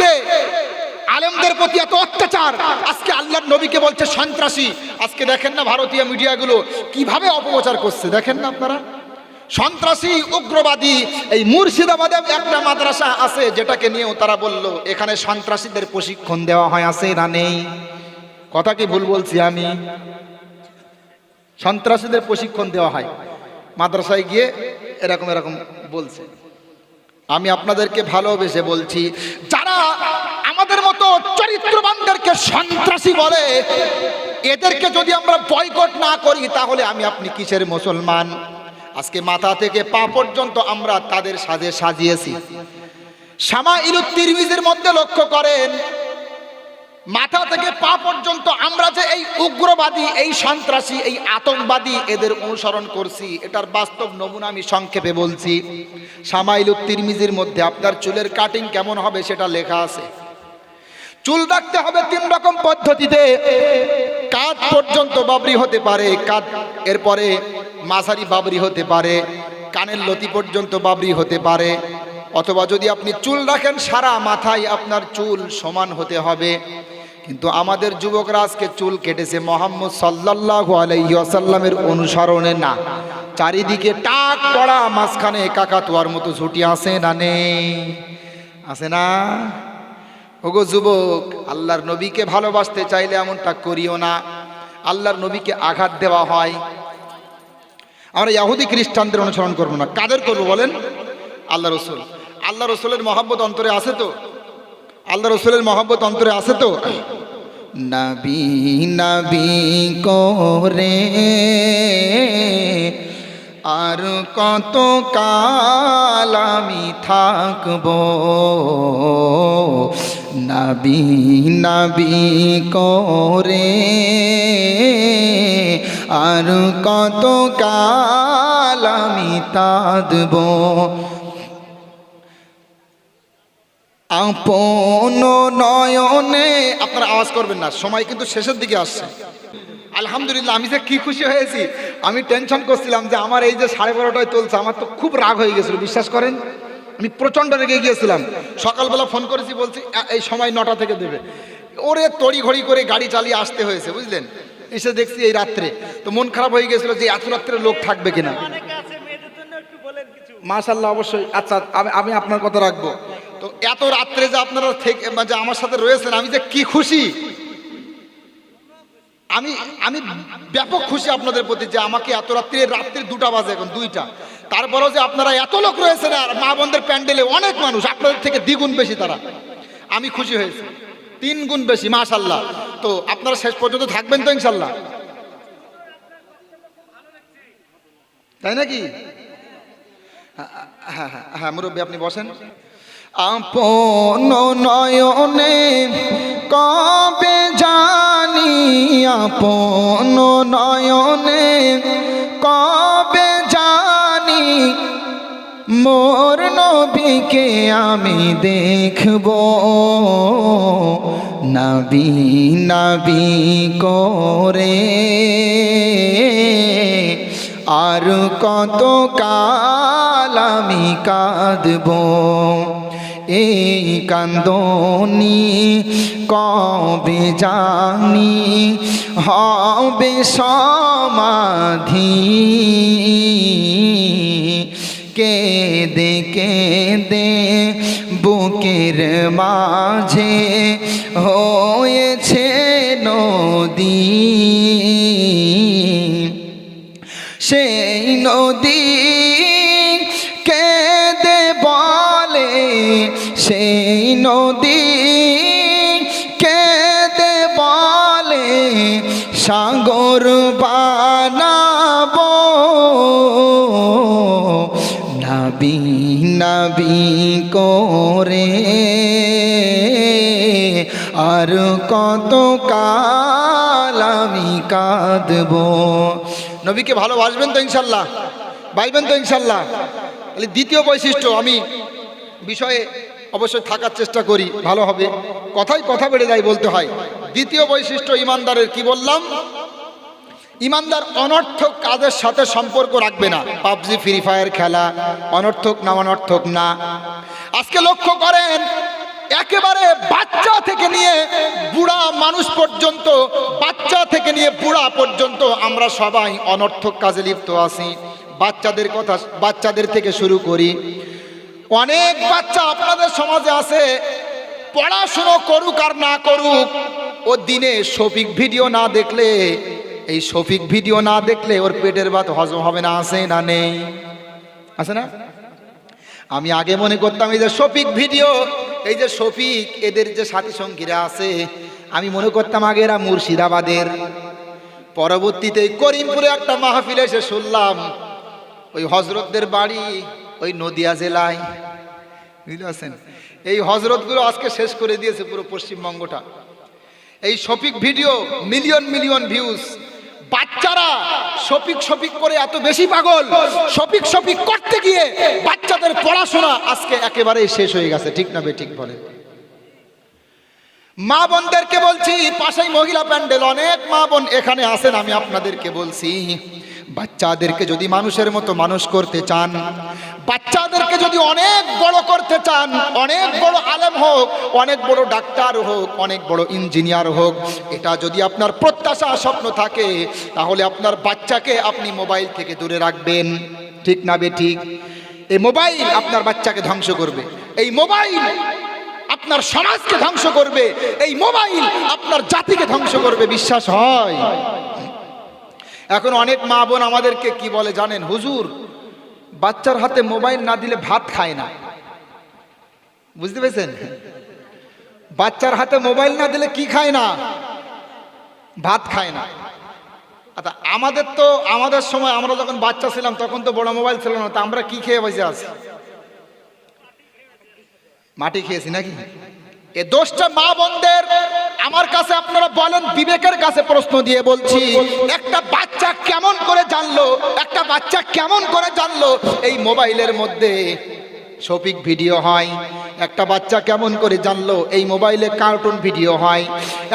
আজকে আলেমদের প্রতি এত অত্যাচার। আজকে আল্লাহর নবীকে বলছে সন্ত্রাসী। আজকে দেখেন না ভারতীয় মিডিয়াগুলো কীভাবে অপপ্রচার করছে। দেখেন না আপনারা? সন্ত্রাসী, উগ্রবাদী, এই মুর্শিদাবাদে একটা মাদ্রাসা আছে যেটাকে নিয়েও তারা বলল, এখানে সন্ত্রাসীদের প্রশিক্ষণ দেওয়া হয়, আছে না নেই? কথা কি ভুল বলছি আমি? সন্ত্রাসীদের প্রশিক্ষণ দেওয়া হয়। মাদ্রাসায় গিয়ে এরকম এরকম বলছে। আমি আপনাদেরকে ভালোবেসে বলছি আমাদের মতো চরিত্রবানদেরকে সন্ত্রাসী বলে, এদেরকে যদি আমরা বয়কট না করি, তাহলে আমি আপনি কিসের মুসলমান? আজকে মাথা থেকে পা পর্যন্ত আমরা তাদের সাজে সাজিয়েছি। শ্যামা ইলুত্তির মধ্যে লক্ষ্য করেন মাথা থেকে পা পর্যন্ত আমরা যে এই উগ্রবাদী, এই সন্ত্রাসী, এই আতঙ্কবাদী এদের অনুসরণ করছি, এটার বাস্তব নমুনা আমি সংক্ষেপে বলছি। সামাইল তিরমিজির মধ্যে আপনার চুলের কাটিং কেমন হবে সেটা লেখা আছে। চুল রাখতে হবে তিন রকম পদ্ধতিতে। কাঁধ পর্যন্ত বাবরি হতে পারে, কাঁধ এরপরে মাঝারি বাবরি হতে পারে, কানের লতি পর্যন্ত বাবরি হতে পারে, অথবা যদি আপনি চুল রাখেন সারা মাথায় আপনার চুল সমান হতে হবে। কিন্তু আমাদের যুবকরা আজকে চুল কেটেছে। মোহাম্মদ সাল্লাহ আলাইসাল্লামের অনুসরণে না। চারিদিকে টাক পড়া, মাঝখানে কাকাতুয়ার মতো ঝুটি আসে না নেই? আসে না? ওগো যুবক, আল্লাহর নবীকে ভালোবাসতে চাইলে এমনটা করিও না। আল্লাহর নবীকে আঘাত দেওয়া হয়। আমরা ইয়াহুদি খ্রিস্টানদের অনুসরণ করব না। কাদের করব বলেন? আল্লাহ রসুল। আল্লাহ রসুলের মহাব্বত অন্তরে আছে তো? আল্লাহ রসুলের মহাব্বত অন্তরে আছে তো? নবী নবী করে আর কত কাল আমি থাকব? নবী নবী করে আর কত কাল আমি তাদব আপন নয়নে। আপনারা আওয়াজ করবেন না সময় কিন্তু শেষের দিকে আসছে। আলহামদুলিল্লাহ আমি যে কি খুশি হয়েছি আমি টেনশন করছিলাম যে আমার এই যে সাড়ে বারোটায় চলছে আমার তো খুব রাগ হয়ে গেছিল বিশ্বাস করেন? আমি প্রচণ্ড রেগে গিয়েছিলাম। সকালবেলা ফোন করেছি বলছি এই সময় নটা থেকে দেবে। ওরে তড়ি ঘড়ি করে গাড়ি চালিয়ে আসতে হয়েছে বুঝলেন? এসে দেখছি এই রাত্রে। তো মন খারাপ হয়ে গেছিল যে এত রাত্রে লোক থাকবে কিনা। মাশাল্লাহ অবশ্যই। আচ্ছা আমি আপনার কথা রাখব। তো এত রাত্রে যে আপনারা থেকে যে আমার সাথে রয়েছেন, আমি যে কি খুশি? আমি আমি ব্যাপক খুশি আপনাদের প্রতি যে আমাকে এত রাত্রে, রাত্রি দুটা বাজে এখন, দুইটা। তারপরেও যে আপনারা এত লোক রয়েছেন আর মা বোনদের প্যান্ডেলে অনেক মানুষ, আপনাদের থেকে দ্বিগুণ বেশি তারা। আমি খুশি হয়েছি। তিন গুণ বেশি মাশাল্লাহ তো আপনারা শেষ পর্যন্ত থাকবেন তো ইনশাল্লাহ তাই নাকি? হ্যাঁ হ্যাঁ হ্যাঁ মুরব্বী, আপনি বসেন। আপন নয়নে কবে জানি আপন নয়নে কবে জানি মোর নবীকে আমি দেখব। নবী নবী করে আর কত কাল আমি কাঁদব। এই কান্দনি কবে জানি হবে সমাধি? কেঁদে কেঁদে বুকের মাঝে হয়েছে নদী। সেই নদী সেই নদী কেঁদে বলে, সাগর বানাবো। নাবি নাবি করে আর কত কাল আমি কাঁদবো। নবীকে ভালোবাসবেন তো ইনশাল্লাহ, বাসবেন তো ইনশাল্লাহ। দ্বিতীয় বৈশিষ্ট্য, আমি বিষয়ে অবশ্যই থাকার চেষ্টা করি, ভালো হবে। কথাই কথা বেড়ে যায় বলতে হয়। দ্বিতীয় বৈশিষ্ট্য ইমানদারের, কি বললাম? ইমানদার অনর্থক কাজের সাথে সম্পর্ক রাখবে না। পাবজি, ফ্রি ফায়ার খেলা, অনর্থক না অনর্থক না। আজকে লক্ষ্য করেন, একেবারে বাচ্চা থেকে নিয়ে বুড়া মানুষ পর্যন্ত, বাচ্চা থেকে নিয়ে বুড়া পর্যন্ত আমরা সবাই অনর্থক কাজে লিপ্ত আছি। বাচ্চাদের কথা, বাচ্চাদের থেকে শুরু করি। অনেক বাচ্চা আপনাদের সমাজে আছে, পড়াশুনো করুক আর না করুক, ও দিনে শফিক ভিডিও না দেখলে, এই শফিক ভিডিও না দেখলে ওর পেটের ভাত হজম হবে না, আছে না নেই? আছে না? আমি আগে মনে করতাম এই যে শফিক ভিডিও, এই যে শফিক, এদের যে সাথী সঙ্গীরা আছে, আমি মনে করতাম আগে এরা মুর্শিদাবাদের। পরবর্তীতে করিমপুরে একটা মাহফিলে এসে শুনলাম, ওই হজরতদের বাড়ি ওই নদিয়া জেলায়। বুঝতে পারছেন? এই হজরতগুলো আজকে শেষ করে দিয়েছে পুরো পশ্চিমবঙ্গটা। এই Shafiq video million million views বাচ্চারা শফিক শফিক করে এত বেশি পাগল। শফিক শফিক করতে গিয়ে বাচ্চাদের পড়াশোনা আজকে একেবারে শেষ হয়ে গেছে। ঠিক না ঠিক বলে মা বোনদেরকে বলছি, পাশেই মহিলা প্যান্ডেল, অনেক মা বোন এখানে আসেন আমি আপনাদেরকে বলছি। বাচ্চাদেরকে যদি মানুষের মতো মানুষ করতে চান, বাচ্চাদেরকে যদি অনেক বড় করতে চান, অনেক বড় আলেম হোক, অনেক বড় ডাক্তার হোক, অনেক বড় ইঞ্জিনিয়ার হোক, এটা যদি আপনার প্রত্যাশা, স্বপ্ন থাকে, তাহলে আপনার বাচ্চাকে আপনি মোবাইল থেকে দূরে রাখবেন। ঠিক না বে ঠিক? এই মোবাইল আপনার বাচ্চাকে ধ্বংস করবে। এই মোবাইল আপনার সমাজকে ধ্বংস করবে। এই মোবাইল আপনার জাতিকে ধ্বংস করবে, বিশ্বাস হয়? এখন অনেক মা বোন আমাদেরকে কি বলে জানেন? হুজুর, বাচ্চার হাতে মোবাইল না দিলে ভাত খায় না। বুঝতে পেরেছেন? বাচ্চার হাতে মোবাইল না দিলে কি খায় না? ভাত খায় না। আচ্ছা আমাদের তো, আমাদের সময় আমরা যখন বাচ্চা ছিলাম, তখন তো বড় মোবাইল ছিল না। তা আমরা কি খেয়ে বসে আছি? মাটি খেয়েছি নাকি? এ দোষটা মা বোনদের আমার কাছে আপনারা বলেন, বিবেকের কাছে প্রশ্ন দিয়ে বলছি, একটা বাচ্চা কেমন করে জানলো? একটা বাচ্চা কেমন করে জানলো? এই মোবাইলের মধ্যে শপিক ভিডিও হয়। একটা বাচ্চা কেমন করে জানলো? এই মোবাইলে কার্টুন ভিডিও হয়।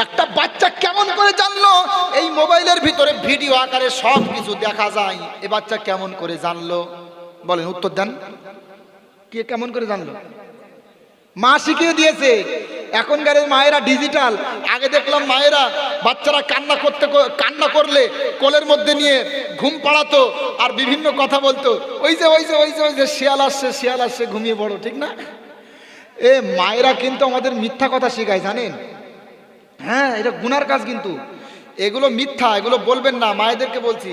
একটা বাচ্চা কেমন করে জানলো? এই মোবাইলের ভিতরে ভিডিও আকারে সব কিছু দেখা যায়। এ বাচ্চা কেমন করে জানলো? বলেন, উত্তর দেন। কে কেমন করে জানলো? মা শিখিয়ে দিয়েছে। এখনকার মায়েরা ডিজিটাল আগে দেখলাম মায়েরা বাচ্চারা কান্না করতে কান্না করলে কোলের মধ্যে নিয়ে ঘুম পাড়াতো আর বিভিন্ন কথা বলতো। ওই যে ওই যে ওই যে ওই যে, শিয়াল আসছে শিয়াল আসছে, ঘুমিয়ে পড়ো, ঠিক না? এ মায়েরা কিন্তু আমাদের মিথ্যা কথা শেখায়, জানেন? হ্যাঁ এটা গুনার কাজ কিন্তু। এগুলো মিথ্যা, এগুলো বলবেন না, মায়েদেরকে বলছি।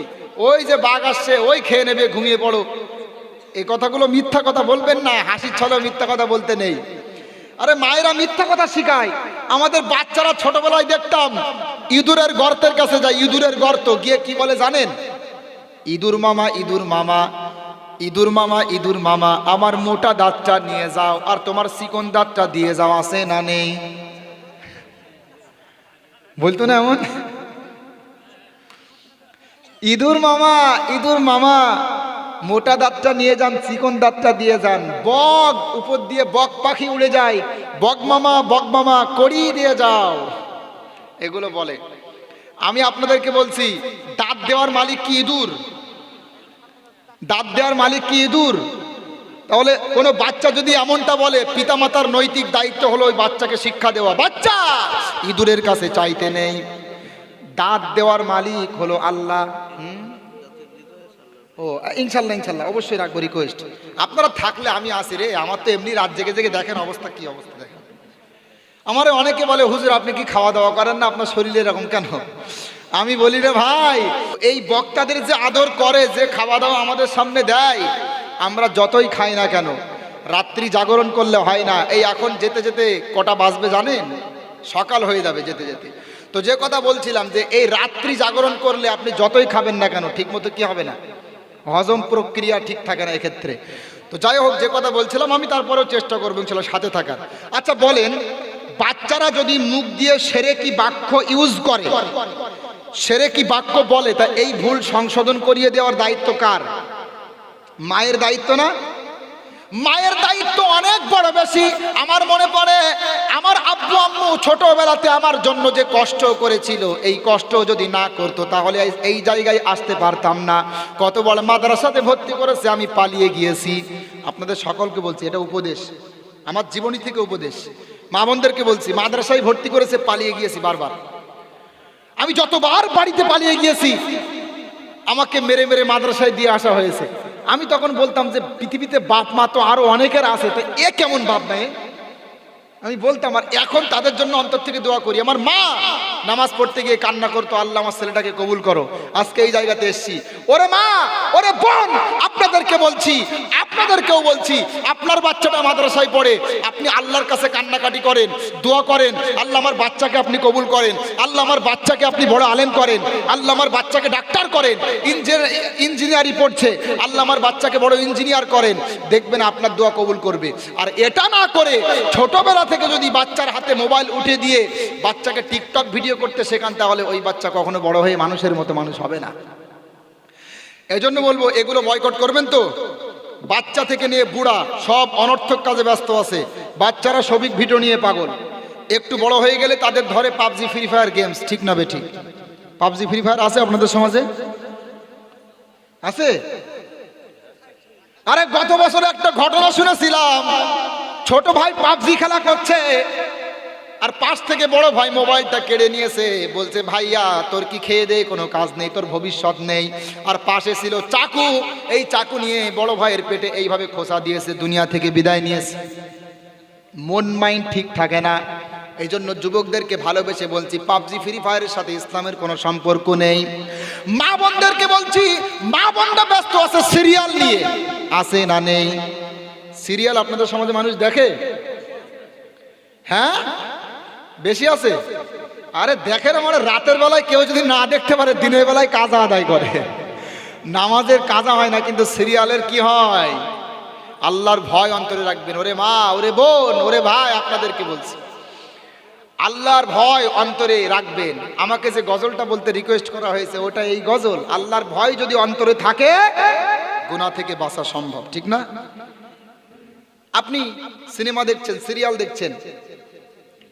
ওই যে বাঘ আসছে, ওই খেয়ে নেবে, ঘুমিয়ে পড়ো। এই কথাগুলো মিথ্যা কথা বলবেন না, হাসির ছলেও মিথ্যা কথা বলতে নেই। আরে মায়েরা মিথ্যা কথা শিখায়। আমাদের বাচ্চারা ছোটবেলায় দেখতাম, ইঁদুরের গর্তের কাছে যায়, ইঁদুরের গর্ত। গিয়ে কি বলে জানেন? ইঁদুর মামা ইঁদুর মামা ইঁদুর মামা ইঁদুর মামা, আমার মোটা দাঁতটা নিয়ে যাও, আর তোমার চিকন দাঁতটা দিয়ে যাও, আছে না নেই? বলতো না এমন? ইঁদুর মামা ইঁদুর মামা মোটা দাঁতটা নিয়ে যান, চিকন দাঁতটা দিয়ে যান। বক, উপর দিয়ে বক পাখি উড়ে যায়। বগ মামা বগ মামা, করিয়ে দিয়ে যাও। এগুলো বলে। আমি আপনাদেরকে বলছি, দাঁত দেওয়ার মালিক কি ইঁদুর? দাঁত দেওয়ার মালিক কি ইঁদুর? তাহলে কোনো বাচ্চা যদি এমনটা বলে, পিতামাতার নৈতিক দায়িত্ব হলো ওই বাচ্চাকে শিক্ষা দেওয়া। বাচ্চা, ইঁদুরের কাছে চাইতে নেই। দাঁত দেওয়ার মালিক হলো আল্লাহ। হুম? ও, ইনশাল্লাহ ইনশাল্লাহ, অবশ্যই রাখব রিকোয়েস্ট আপনারা থাকলে আমি আসি রে, আমার তো এমনি রাত জেগে জেগে দেখেন অবস্থা, কি অবস্থা দেখেন। আমারে অনেকে বলে, হুজুর, আপনি কি খাওয়া দাওয়া করেন না? আপনার শরীরে এরকম কেন? আমি বলি, রে ভাই, এই বক্তাদের যে আদর করে, যে খাওয়া দাওয়া আমাদের সামনে দেয়, আমরা যতই খাই না কেন, রাত্রি জাগরণ করলে হয় না। এই এখন যেতে যেতে কটা বাজবে জানেন? সকাল হয়ে যাবে যেতে যেতে। তো যে কথা বলছিলাম যে, এই রাত্রি জাগরণ করলে আপনি যতই খাবেন না কেন ঠিক মতো কি হবে না? হজম প্রক্রিয়া ঠিক থাকে না এক্ষেত্রে। তো যাই হোক, যে কথা বলছিলাম আমি, তারপরেও চেষ্টা করব ছিল সাথে থাকার। আচ্ছা বলেন, বাচ্চারা যদি মুখ দিয়ে সেরে কি বাক্য ইউজ করে? সেরে কি বাক্য বলে? তা এই ভুল সংশোধন করিয়ে দেওয়ার দায়িত্ব কার? মায়ের দায়িত্ব না? মায়ের দায়িত্ব অনেক বড় বেশি। আমার মনে পড়ে, আমার আব্বু আম্মু ছোটবেলাতে আমার জন্য যে কষ্ট করেছিল, এই কষ্ট যদি না করতো, তাহলে এই- জায়গায় আসতে পারতাম না। কত বড় মাদ্রাসাতে ভর্তি করেছে, আমি পালিয়ে গিয়েছি। আপনাদের সকলকে বলছি, এটা উপদেশ। আমার জীবনী থেকে উপদেশ। মা বোনদেরকে বলছি, মাদ্রাসায় ভর্তি করেছে, পালিয়ে গিয়েছি বারবার। আমি যতবার বাড়িতে পালিয়ে গিয়েছি, আমাকে মেরে মেরে মাদ্রাসায় দিয়ে আসা হয়েছে। আমি তখন বলতাম যে পৃথিবীতে বাপ মা তো আরও অনেকের আছে, তো এ কেমন বাপ নাই আমি বলতাম, আর এখন তাদের জন্য অন্তর থেকে দোয়া করি। আমার মা নামাজ পড়তে গিয়ে কান্না করতো, আল্লাহ আমার ছেলেটাকে কবুল করো। আজকে এই জায়গাতে এসছি। ওরে মা, ওরে বোন, আপনাদেরকে বলছি, আপনাদেরকেও বলছি, আপনার বাচ্চাটা মাদ্রাসায় পড়ে, আপনি আল্লাহর কাছে কান্নাকাটি করেন, দোয়া করেন, আল্লাহ আমার বাচ্চাকে আপনি কবুল করেন, আল্লাহ আমার বাচ্চাকে আপনি বড় আলেম করেন, আল্লাহ আমার বাচ্চাকে ডাক্তার করেন, ইঞ্জিনিয়ারিং পড়ছে, আল্লাহ আমার বাচ্চাকে বড় ইঞ্জিনিয়ার করেন, দেখবেন আপনার দোয়া কবুল করবে। আর এটা না করে ছোটবেলা থেকে যদি বাচ্চার হাতে মোবাইল উঠে দিয়ে বাচ্চাকে টিকটক ভিডিও করতে শেখান, তাহলে ওই বাচ্চা কখনো বড় হয়ে মানুষের মতো মানুষ হবে না। এজন্য বলব, এগুলো বয়কট করবেন তো। বাচ্চা থেকে নিয়ে বুড়া সব অনর্থক কাজে ব্যস্ত আছে। বাচ্চারা সবিক ভিডিও নিয়ে পাগল। একটু বড় হয়ে গেলে তাদের ধরে পাবজি, ফ্রি ফায়ার গেমস, ঠিক না বে ঠিক? পাবজি, ফ্রি ফায়ার আছে আপনাদের সমাজে? আছে? আরে গত বছর একটা ঘটনা শুনেছিলাম। ছোট ভাই পাবজি খেলা করছে। আর পাশ থেকে বড় ভাই মোবাইলটা কেড়ে নিয়েছে। বলছে, ভাইয়া, তোর কি খেয়ে দে? কোনো কাজ নেই, তোর ভবিষ্যৎ নেই। আর পাশে ছিল চাকু। এই চাকু নিয়ে বড় ভাইয়ের পেটে এইভাবে খোসা দিয়েছে, দুনিয়া থেকে বিদায় নিয়েছে। মন মাইন্ড ঠিক থাকে না। এই জন্য যুবকদেরকে ভালোবেসে বলছি, পাবজি, ফ্রি ফায়ারের সাথে ইসলামের কোনো সম্পর্ক নেই। মা বোনদেরকে বলছি, মা বোনরা ব্যস্ত আছে সিরিয়াল নিয়ে। আছে না নেই? সিরিয়াল আপনাদের সমাজে মানুষ দেখে? হ্যাঁ? বেশি আছে? আরে দেখেন আমার রাতের বেলায় কেউ যদি না দেখতে পারে, দিনের বেলায় কাজা আদায় করে। নামাজের কাজা হয় না, কিন্তু সিরিয়ালের কি হয়? আল্লাহর ভয় অন্তরে রাখবেন। ওরে মা, ওরে বোন, ওরে ভাই, আপনাদেরকে বলছি। আল্লাহর ভয় অন্তরে রাখবেন। আমাকে যে গজলটা বলতে রিকোয়েস্ট করা হয়েছে, ওটা এই গজল। আল্লাহর ভয় যদি অন্তরে থাকে, গুনাহ থেকে বাঁচা সম্ভব, ঠিক না? আপনি সিনেমা দেখছেন, সিরিয়াল দেখছেন,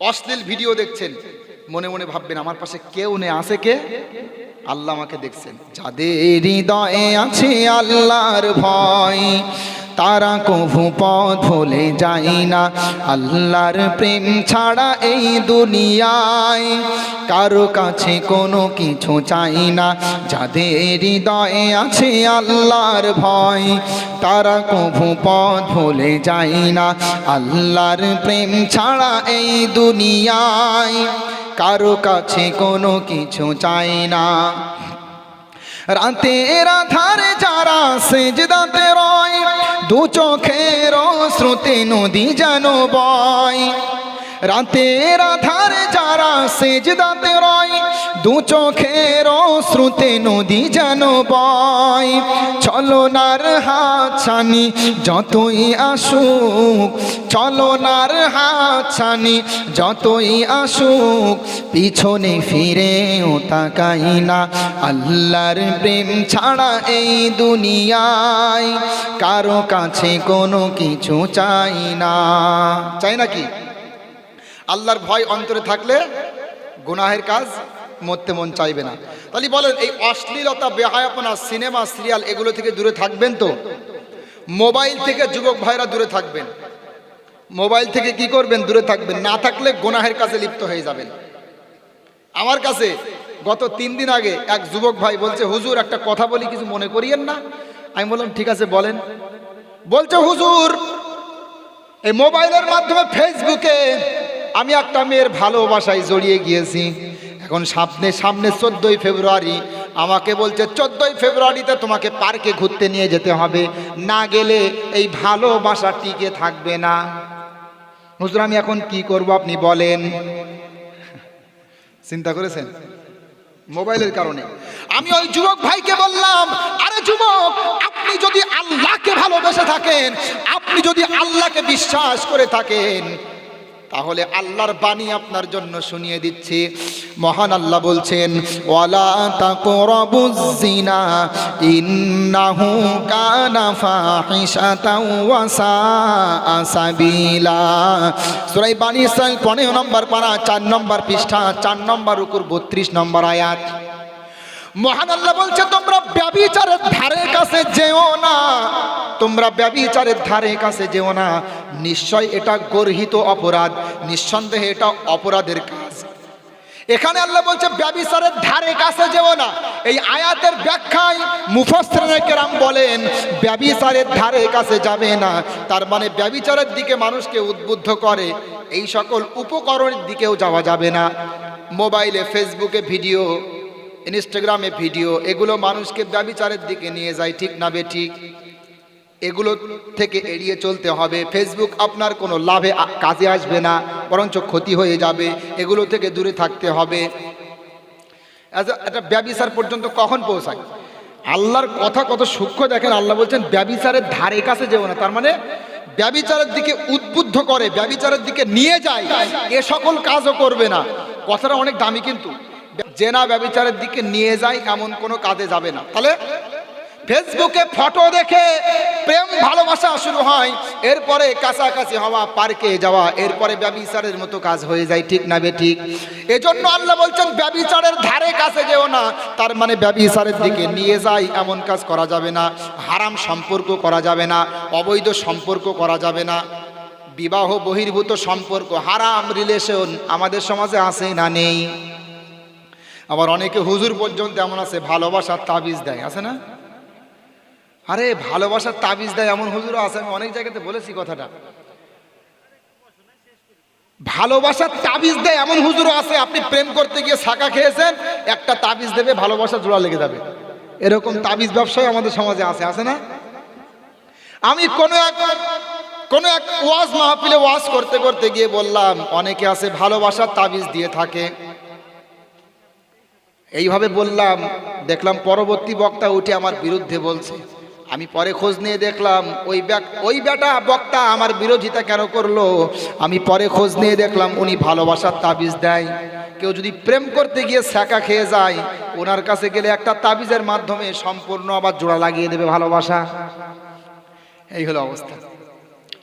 অশ্লীল ভিডিও দেখছেন, মনে মনে ভাববেন, আমার পাশে কেউ নেই আছে কে? আল্লাহ আমাকে দেখছেন। যাদের হৃদয়ে আছে আল্লাহর ভয় তারা কভু পথ ভুলে যায় না। আল্লাহর প্রেম ছাড়া এই দুনিয়ায় কারও কাছে কোনো কিছু চাই না। যাদের হৃদয়ে আছে আল্লাহর ভয়, তারা কভু পথ ভুলে যায় না। আল্লাহর প্রেম ছাড়া এই দুনিয়ায় কারও কাছে কোনো কিছু চাই না। রাতের আধারে যারা সেজদাতে দু চোখের শ্রুতি নদী যেন বয়। রাতের আধারে যারা সেজদাতে রয় দু চোখের শ্রুতে নদী যেন বয়। চলনার হাত ছানি যতই আসুক। চলনার হাত ছানি যতই আসুক। পিছনে ফিরেও তাকাই না, আল্লাহর প্রেম ছাড়া এই দুনিয়ায়। কারও কাছে কোনো কিছু চাই না। চাই নাকি আল্লাহর ভয় অন্তরে থাকলে গুনাহের কাজ মরতে মন চাইবে না। তাহলে বলেন, এই অশ্লীলতা, বেহায়াপনা, সিনেমা, সিরিয়াল, এগুলো থেকে দূরে থাকবেন তো? মোবাইল থেকে যুবক ভাইরা দূরে থাকবেন। মোবাইল থেকে কি করবেন? দূরে থাকবেন। না থাকলে গোনাহের কাছে লিপ্ত হয়ে যাবেন। আমার কাছে গত তিন দিন আগে এক যুবক ভাই বলছে, হুজুর, একটা কথা বলি, কিছু মনে করিয়েন না? আমি বললাম, ঠিক আছে, বলেন। বলছে, হুজুর, এই মোবাইলের মাধ্যমে ফেসবুকে আমি একটা মেয়ের ভালোবাসায় জড়িয়ে গিয়েছি। এখন সামনে সামনে চোদ্দোই ফেব্রুয়ারি, আমাকে বলছে, চোদ্দোই ফেব্রুয়ারিতে তোমাকে পার্কে ঘুরতে নিয়ে যেতে হবে। না গেলে এই ভালোবাসা টিকে থাকবে না। হুজুর, আমি এখন কি করব আপনি বলেন। চিন্তা করেছেন? মোবাইলের কারণে। আমি ওই যুবক ভাইকে বললাম, আরে যুবক, আপনি যদি আল্লাহকে ভালোবেসে থাকেন, আপনি যদি আল্লাহকে বিশ্বাস করে থাকেন তাহলে আল্লাহর বাণী আপনার জন্য শুনিয়ে দিচ্ছি। মহান আল্লাহ বলছেন, ওয়ালা তাকরাবুজ জিনা ইন্নাহু কানা ফাহিশাতাও ওয়া সাআ সাবিলা সূরা বানী ইসরাইল 15 নম্বর পারা 4 নম্বর পৃষ্ঠা 4 নম্বর রুকুর 32 নম্বর আয়াত মহান আল্লাহ বলছে, তোমরা ব্যবিচারের ধারে কাছে যেও না। তোমরা ব্যবিচারের ধারে কাছে যেও না। নিশ্চয় এটা গর্হিত অপরাধ, নিঃসন্দেহে এটা অপরাধের কাজ। এখানে আল্লাহ বলছে, ব্যবিচারের ধারে কাছে যেও না। এই আয়াতের ব্যাখ্যায় মুফাসসিরিনে কেরাম বলেন, ব্যবিচারের ধারে কাছে যাবে না। তার মানে ব্যবিচারের দিকে মানুষকে উদ্বুদ্ধ করে, এই সকল উপকরণের দিকেও যাওয়া যাবে না। মোবাইলে, ফেসবুকে ভিডিও ইনস্টাগ্রামে ভিডিও, এগুলো মানুষকে ব্যবিচারের দিকে নিয়ে যায়, ঠিক না বে ঠিক? এগুলো থেকে এড়িয়ে চলতে হবে। ফেসবুক আপনার কোনো লাভে কাজে আসবে না, বরঞ্চ ক্ষতি হয়ে যাবে, এগুলো থেকে দূরে থাকতে হবে। একটা ব্যবিচার পর্যন্ত কখন পৌঁছায়? আল্লাহর কথা কত সূক্ষ্ম দেখেন, আল্লাহ বলছেন, ব্যবিচারের ধারে কাছে যেও না। তার মানে ব্যবিচারের দিকে উদ্বুদ্ধ করে, ব্যবিচারের দিকে নিয়ে যায়, এ সকল কাজও করবে না। কথাটা অনেক দামি কিন্তু। জেনা ব্যবিচারের দিকে নিয়ে যায়, এমন কোনো কাজে যাবে না। তাহলে ফেসবুকে ফটো দেখে প্রেম ভালোবাসা শুরু হয়, এরপরে কাছাকাছি হওয়া, পার্কে যাওয়া, এরপরে ব্যবিচারের মতো কাজ হয়ে যায়, ঠিক না বে ঠিক? এজন্য আল্লাহ বলছেন, ব্যবিচারের ধারে কাছে যেও না, তার মানে ব্যবিচারের দিকে নিয়ে যায়, এমন কাজ করা যাবে না, হারাম সম্পর্ক করা যাবে না, অবৈধ সম্পর্ক করা যাবে না, বিবাহ বহির্ভূত সম্পর্ক, হারাম রিলেশন আমাদের সমাজে আছে না নেই? আবার অনেকে হুজুর পর্যন্ত এমন আছে, ভালোবাসার তাবিজ দেয়, আছে না? আরে, ভালোবাসার তাবিজ দেয় এমন হুজুরও আছে, আমি অনেক জায়গাতে বলেছি কথাটা। ভালোবাসার তাবিজ দেয় এমন হুজুরও আছে, আপনি প্রেম করতে গিয়ে শাখা খেয়েছেন, একটা তাবিজ দেবে, ভালোবাসা জোড়া লেগে যাবে। এরকম তাবিজ ব্যবসায় আমাদের সমাজে আছে আছে না? আমি কোনো এক কোনো এক ওয়াজ মাহফিলে ওয়াজ করতে করতে গিয়ে বললাম, অনেকে আছে ভালোবাসার তাবিজ দিয়ে থাকে। এইভাবে বললাম, দেখলাম পরবর্তী বক্তা উঠে আমার বিরুদ্ধে বলছে। আমি পরে খোঁজ নিয়ে দেখলাম, ওই ওই বেটা বক্তা আমার বিরোধিতা কেন করল? আমি পরে খোঁজ নিয়ে দেখলাম, উনি ভালোবাসার তাবিজ দেয়। কেউ যদি প্রেম করতে গিয়ে ছ্যাঁকা খেয়ে যায়, ওনার কাছে গেলে একটা তাবিজের মাধ্যমে সম্পূর্ণ আবার জোড়া লাগিয়ে দেবে ভালোবাসা। এই হলো অবস্থা।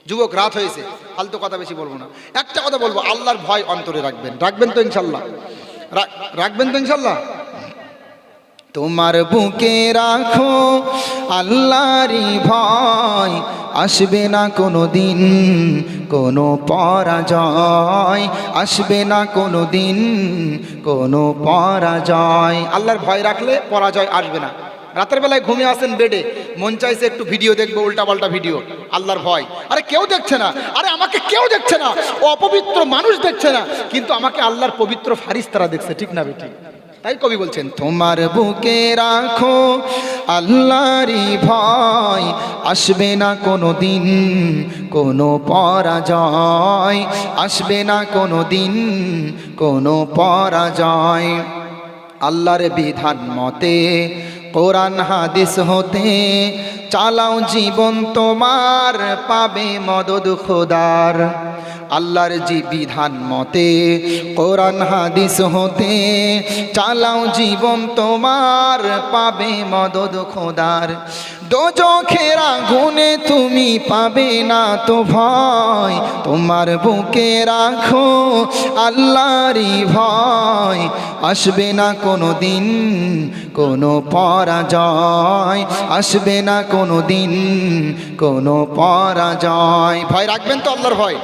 যুবক, রাত হয়েছে। ফালতু কথা বেশি বলব না। একটা কথা বলব, আল্লাহর ভয় অন্তরে রাখবেন। রাখবেন তো ইনশাল্লাহ। রাখবেন তো ইনশাল্লাহ। তোমার বুকে রাখো আল্লাহরই ভয়। আসবে না কোনো দিন কোনো পরাজয়। আসবে না কোনো দিন কোনো পরাজয়। আল্লাহর ভয় রাখলে পরাজয় আসবে না। রাতের বেলায় ঘুমিয়ে আসেন বেডে মন চাইছে একটু ভিডিও দেখব উল্টাপাল্টা ভিডিও। আল্লাহর ভয়। আরে কেউ দেখছে না। আরে আমাকে কেউ দেখছে না। অপবিত্র মানুষ দেখছে না। কিন্তু আমাকে আল্লাহর পবিত্র ফারিস্তারা দেখছে, ঠিক না বেঠিক তাই কবি বলছেন, তোমার বুকে রাখো, আল্লাহরই ভয়। আসবে না কোনো দিন কোনো পরাজয়। আসবে না কোনো দিন কোনো পরাজয়। আল্লাহর বিধান মতে কোরআন হাদিস হতে চালাও জীবন তোমার পাবে মদদ খোদার। আল্লাহর যে বিধান মতে, কোরআন হাদিস হতে, চালাও জীবন তোমার, পাবে মদদ খোদার। দোজখের আগুনে তুমি পাবে না তো ভয়, তোমার বুকে রাখো আল্লাহরই ভয়। আসবে না কোনো দিন কোনো পরাজয়, আসবে না কোনো দিন কোনো পরাজয়। ভয় রাখবেন তো আল্লাহর ভয়?